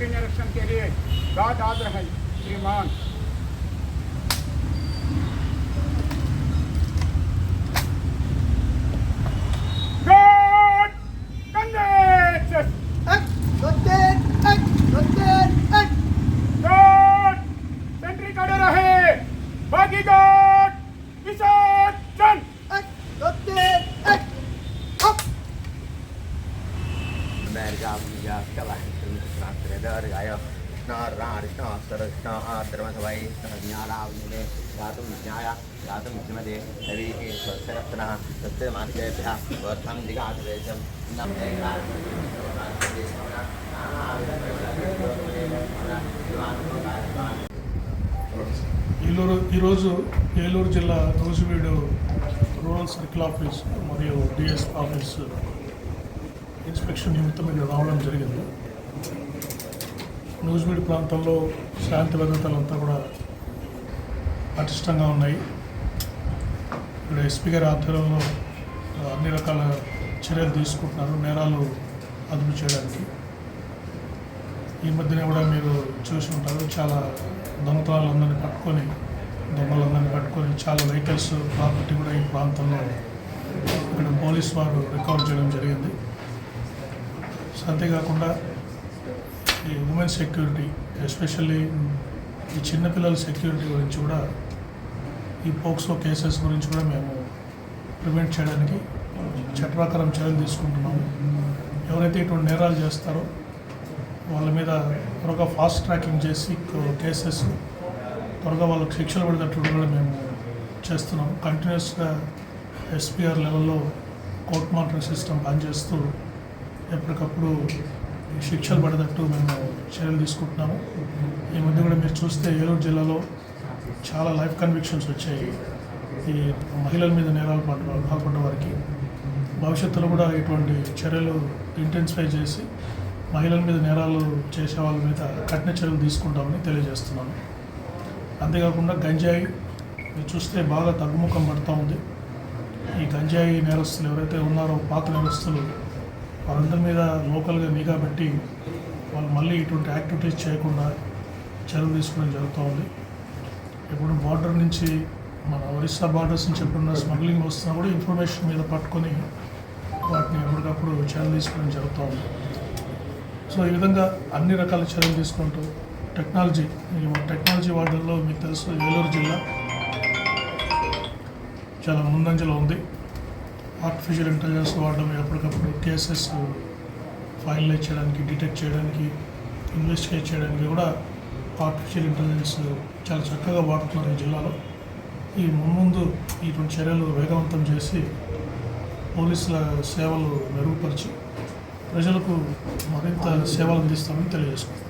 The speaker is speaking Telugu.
के निरीक्षण के लिए गाद आद रहे श्रीमान। Dharmasavai, Nyala, Nile, Gatum, Nyaya, Gatum, Jimade, Heavy, Sarapana, Sutta Marketa, Vartam, Digatam, Eluru ఈరోజు ఏలూరు జిల్లా రోజువీడు రూరల్ సర్కిల్ ఆఫీస్ మరియు డిఎస్ ఆఫీస్ ఇన్స్పెక్షన్ నిమిత్తం ఇక్కడ రావడం జరిగింది. నూజివీడు ప్రాంతంలో శాంతి భద్రతలు అంతా కూడా పటిష్టంగా ఉన్నాయి. ఇక్కడ ఎస్పీ గారి ఆధ్వర్యంలో అన్ని రకాల చర్యలు తీసుకుంటున్నారు నేరాలు అదుపు చేయడానికి. ఈ మధ్యనే కూడా మీరు చూసి ఉంటారు చాలా దొంగతనాలందరినీ పట్టుకొని దొంగలందరినీ పట్టుకొని చాలా వెహికల్స్ ప్రాపర్టీ కూడా ఈ ప్రాంతంలో ఇక్కడ పోలీస్ వారు రికార్డ్ చేయడం జరిగింది. అంతేకాకుండా ఈ ఉమెన్ సెక్యూరిటీ ఎస్పెషల్లీ ఈ చిన్నపిల్లల సెక్యూరిటీ గురించి కూడా ఈ పోక్సో కేసెస్ గురించి కూడా మేము ప్రివెంట్ చేయడానికి చట్టప్రకారం చర్యలు తీసుకుంటున్నాము ఎవరైతే ఇటువంటి నేరాలు చేస్తారో వాళ్ళ మీద త్వరగా ఫాస్ట్ ట్రాకింగ్ చేసి కేసెస్ త్వరగా వాళ్ళకి శిక్షలు పడేటట్లు కూడా మేము చేస్తున్నాం. కంటిన్యూస్గా ఎస్పీఆర్ లెవెల్లో కోర్ట్ మానిటరింగ్ సిస్టమ్ పనిచేస్తూ ఎప్పటికప్పుడు శిక్షలు పడేటట్టు మేము చర్యలు తీసుకుంటున్నాము. ఈ మధ్య కూడా మీరు చూస్తే ఏలూరు జిల్లాలో చాలా లైఫ్ కన్విక్షన్స్ వచ్చాయి. ఈ మహిళల మీద నేరాలు పడ్డ పాల్పడ్డ వారికి భవిష్యత్తులో కూడా ఇటువంటి చర్యలు ఇంటెన్సిఫై చేసి మహిళల మీద నేరాలు చేసే వాళ్ళ మీద కఠిన చర్యలు తీసుకుంటామని తెలియజేస్తున్నాను. అంతేకాకుండా గంజాయి మీరు చూస్తే బాగా తగ్గుముఖం పడుతూ ఉంది. ఈ గంజాయి నేరస్తులు ఎవరైతే ఉన్నారో పాత నేరస్తులు వాళ్ళందరి మీద లోకల్గా నిఘా పెట్టి వాళ్ళు మళ్ళీ ఇటువంటి యాక్టివిటీస్ చేయకుండా చర్యలు తీసుకోవడం జరుగుతూ ఉంది. ఇప్పుడు బార్డర్ నుంచి మన ఒరిస్సా బార్డర్స్ నుంచి ఎప్పుడున్న స్మగ్లింగ్ వస్తున్నా కూడా ఇన్ఫర్మేషన్ మీద పట్టుకొని వాటిని ఎప్పటికప్పుడు చర్యలు తీసుకోవడం జరుగుతూ ఉంది. సో ఈ విధంగా అన్ని రకాల చర్యలు తీసుకుంటూ టెక్నాలజీ టెక్నాలజీ వాడడంలో మీకు తెలుసు ఏలూరు జిల్లా చాలా ముందంజలో ఉంది. ఆర్టిఫిషియల్ ఇంటెలిజెన్స్ వాడడం ఎప్పటికప్పుడు కేసెస్ ఫైనలైజ్ చేయడానికి డిటెక్ట్ చేయడానికి ఇన్వెస్టిగేట్ చేయడానికి కూడా ఆర్టిఫిషియల్ ఇంటెలిజెన్స్ చాలా చక్కగా వాడుతున్నారు ఈ జిల్లాలో. ఈ మున్ముందు ఇటువంటి చర్యలు వేగవంతం చేసి పోలీసుల సేవలు మెరుగుపరిచి ప్రజలకు మరింత సేవలు అందిస్తామని తెలియజేసుకుంటాం